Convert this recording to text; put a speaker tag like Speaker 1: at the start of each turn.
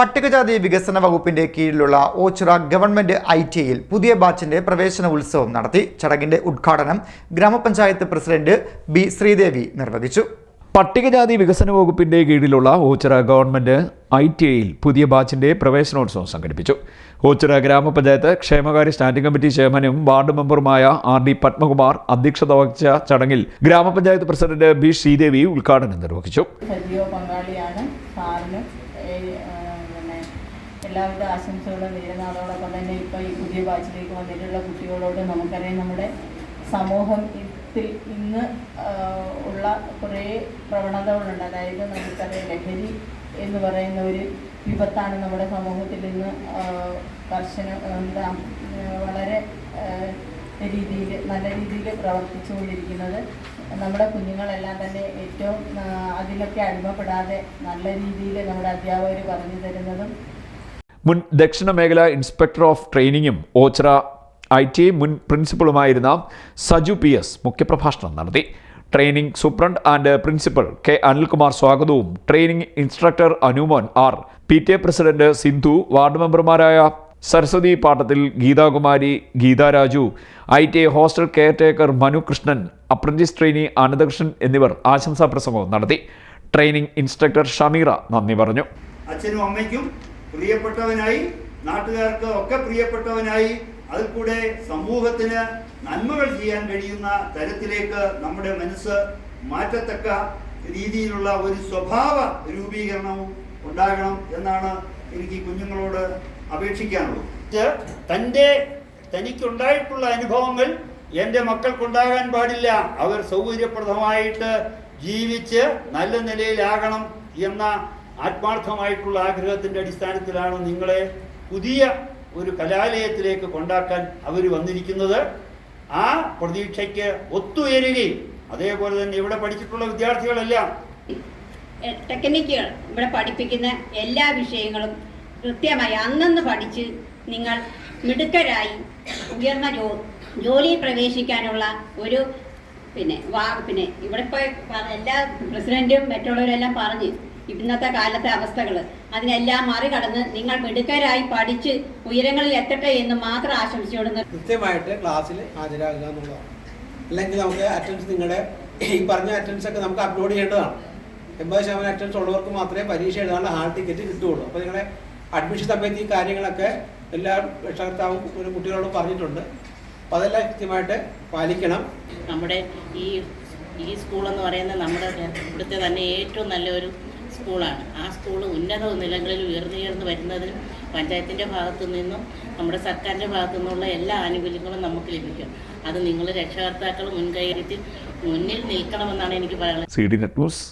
Speaker 1: പട്ടികജാതി വികസന വകുപ്പിന്റെ കീഴിലുള്ള ഓച്ചിറ ഗവൺമെന്റ് ഐ ടിയിൽ പുതിയ ബാച്ചിന്റെ പ്രവേശന ഉത്സവം നടത്തി. ചടങ്ങിന്റെ ഉദ്ഘാടനം ഗ്രാമപഞ്ചായത്ത് പ്രസിഡന്റ് ബി ശ്രീദേവി നിർവഹിച്ചു.
Speaker 2: പട്ടികജാതി വികസന വകുപ്പിന്റെ കീഴിലുള്ള ഓച്ചിറ ഗവൺമെന്റ് ഐ ടി ഐയിൽ പുതിയ ബാച്ചിന്റെ പ്രവേശനോത്സവം സംഘടിപ്പിച്ചു. ഓച്ചിറ ഗ്രാമപഞ്ചായത്ത് ക്ഷേമകാര്യ സ്റ്റാൻഡിംഗ് കമ്മിറ്റി ചെയർമാനും വാർഡ് മെമ്പറുമായ ആർ ഡി പത്മകുമാർ അധ്യക്ഷത വഹിച്ച ചടങ്ങിൽ ഗ്രാമപഞ്ചായത്ത് പ്രസിഡന്റ് ബി ശ്രീദേവി ഉദ്ഘാടനം നിർവഹിച്ചു.
Speaker 3: എല്ലാവിധ ആശംസകളും നേരുന്നു തന്നെ ഇപ്പോൾ ഈ പുതിയ ബാച്ചിലേക്ക് വന്നിട്ടുള്ള കുട്ടികളോട് നമുക്കറിയാം നമ്മുടെ സമൂഹം ഇതിൽ ഇന്ന് ഉള്ള കുറേ പ്രവണതകളുണ്ട്. അതായത് നമുക്കറിയാം ലഹരി എന്ന് പറയുന്ന ഒരു വിപത്താണ് നമ്മുടെ സമൂഹത്തിൽ ഇന്ന് കർശന എന്താ വളരെ രീതിയിൽ നല്ല രീതിയിൽ പ്രവർത്തിച്ചുകൊണ്ടിരിക്കുന്നത്. നമ്മുടെ കുഞ്ഞുങ്ങളെല്ലാം തന്നെ ഏറ്റവും അതിലൊക്കെ അടിമപ്പെടാതെ നല്ല രീതിയിൽ നമ്മുടെ അധ്യാപകർ പറഞ്ഞു തരുന്നതും
Speaker 2: മുൻ ദക്ഷിണ മേഖല ഇൻസ്പെക്ടർ ഓഫ് ട്രെയിനിങ്ങും ഓച്ചറ ഐ ടി മുൻ പ്രിൻസിപ്പളുമായിരുന്ന സജു പി എസ് മുഖ്യപ്രഭാഷണം നടത്തി. Training superintendent and principal K Anilkumar സ്വാഗതവും. Training instructor Anumon R. P T A president Sindhu ward മെമ്പർമാരായ സരസ്വതി പാട്ടത്തിൽ Geethakumari Geetharaju I T I hostel caretaker Manu Krishnan apprentice trainee Ananthakrishnan എന്നിവർ ആശംസാ പ്രസംഗവും നടത്തി. Training instructor Shameera നന്ദി പറഞ്ഞു.
Speaker 4: അച്ഛനും അമ്മയ്ക്കും പ്രിയപ്പെട്ടവനായി നാട്ടുകാർക്ക് ഒക്കെ പ്രിയപ്പെട്ടവനായി അതിൽ കൂടെ സമൂഹത്തിന് നന്മകൾ ചെയ്യാൻ കഴിയുന്ന തരത്തിലേക്ക് നമ്മുടെ മനസ്സ് മാറ്റത്തക്ക രീതിയിലുള്ള ഒരു സ്വഭാവ രൂപീകരണവും ഉണ്ടാകണം എന്നാണ് എനിക്ക് കുഞ്ഞുങ്ങളോട് അപേക്ഷിക്കാനുള്ളത്. തന്റെ തനിക്കുണ്ടായിട്ടുള്ള അനുഭവങ്ങൾ എന്റെ മക്കൾക്കുണ്ടാകാൻ പാടില്ല. അവർ സൗകര്യപ്രദമായിട്ട് ജീവിച്ച് നല്ല നിലയിലാകണം എന്ന ആത്മാർത്ഥമായിട്ടുള്ള ആഗ്രഹത്തിന്റെ അടിസ്ഥാനത്തിലാണ് നിങ്ങളെ പുതിയ ഒരു കലാലയത്തിലേക്ക് കൊണ്ടാക്കാൻ അവർ വന്നിരിക്കുന്നത്. ആ പ്രതീക്ഷയ്ക്ക് ഒത്തുയരുകയും അതേപോലെ തന്നെ ഇവിടെ പഠിച്ചിട്ടുള്ള വിദ്യാർത്ഥികളെല്ലാം
Speaker 5: ടെക്നിക്കുകൾ ഇവിടെ പഠിപ്പിക്കുന്ന എല്ലാ വിഷയങ്ങളും കൃത്യമായി അന്നന്ന് പഠിച്ച് നിങ്ങൾ മിടുക്കരായി ഉയർന്ന ജോ ജോലിയിൽ പ്രവേശിക്കാനുള്ള ഒരു പിന്നെ വാ പിന്നെ ഇവിടെ ഇപ്പോൾ എല്ലാ പ്രസിഡന്റും മറ്റുള്ളവരെല്ലാം പറഞ്ഞ് ഇന്നത്തെ കാലത്തെ അവസ്ഥകൾ. അതിനെല്ലാം മറികടന്ന് നിങ്ങൾ മിടുക്കരായി പഠിച്ച് ഉയരങ്ങളിൽ എത്തട്ടെ എന്ന് മാത്രം ആശംസിച്ചോടുന്ന
Speaker 6: കൃത്യമായിട്ട് ക്ലാസ്സിൽ ഹാജരാകുക എന്നുള്ളതാണ്. അല്ലെങ്കിൽ നമുക്ക് അറ്റൻഡൻസ് നിങ്ങളുടെ ഈ പറഞ്ഞ അറ്റൻഡൻസ് ഒക്കെ നമുക്ക് അപ്ലോഡ് ചെയ്യേണ്ടതാണ്. എൺപത് ശതമാനം അറ്റൻഡൻസ് ഉള്ളവർക്ക് മാത്രമേ പരീക്ഷ എഴുതാനുള്ള ഹാൾ ടിക്കറ്റ് കിട്ടുകയുള്ളൂ. അപ്പോൾ നിങ്ങളുടെ അഡ്മിഷൻ സമയത്ത് ഈ കാര്യങ്ങളൊക്കെ എല്ലാ രക്ഷകർത്താവും ഒരു കുട്ടികളോട് പറഞ്ഞിട്ടുണ്ട്. അപ്പോൾ അതെല്ലാം കൃത്യമായിട്ട് പാലിക്കണം.
Speaker 7: നമ്മുടെ ഈ ഈ സ്കൂളെന്ന് പറയുന്നത് നമ്മുടെ ഇവിടുത്തെ തന്നെ ഏറ്റവും നല്ലൊരു സ്കൂളാണ്. ആ സ്കൂൾ ഉന്നത നിലകളിൽ ഉയർന്നുയർന്ന് വരുന്നതിനും പഞ്ചായത്തിന്റെ ഭാഗത്തു നിന്നും നമ്മുടെ സർക്കാരിന്റെ ഭാഗത്തു നിന്നുള്ള എല്ലാ ആനുകൂല്യങ്ങളും നമുക്ക് ലഭിക്കും. അത് നിങ്ങൾ രക്ഷകർത്താക്കൾ മുൻകൈയെടുത്ത് മുന്നിൽ നിൽക്കണമെന്നാണ് എനിക്ക് പറയാനുള്ളത്.
Speaker 2: Net news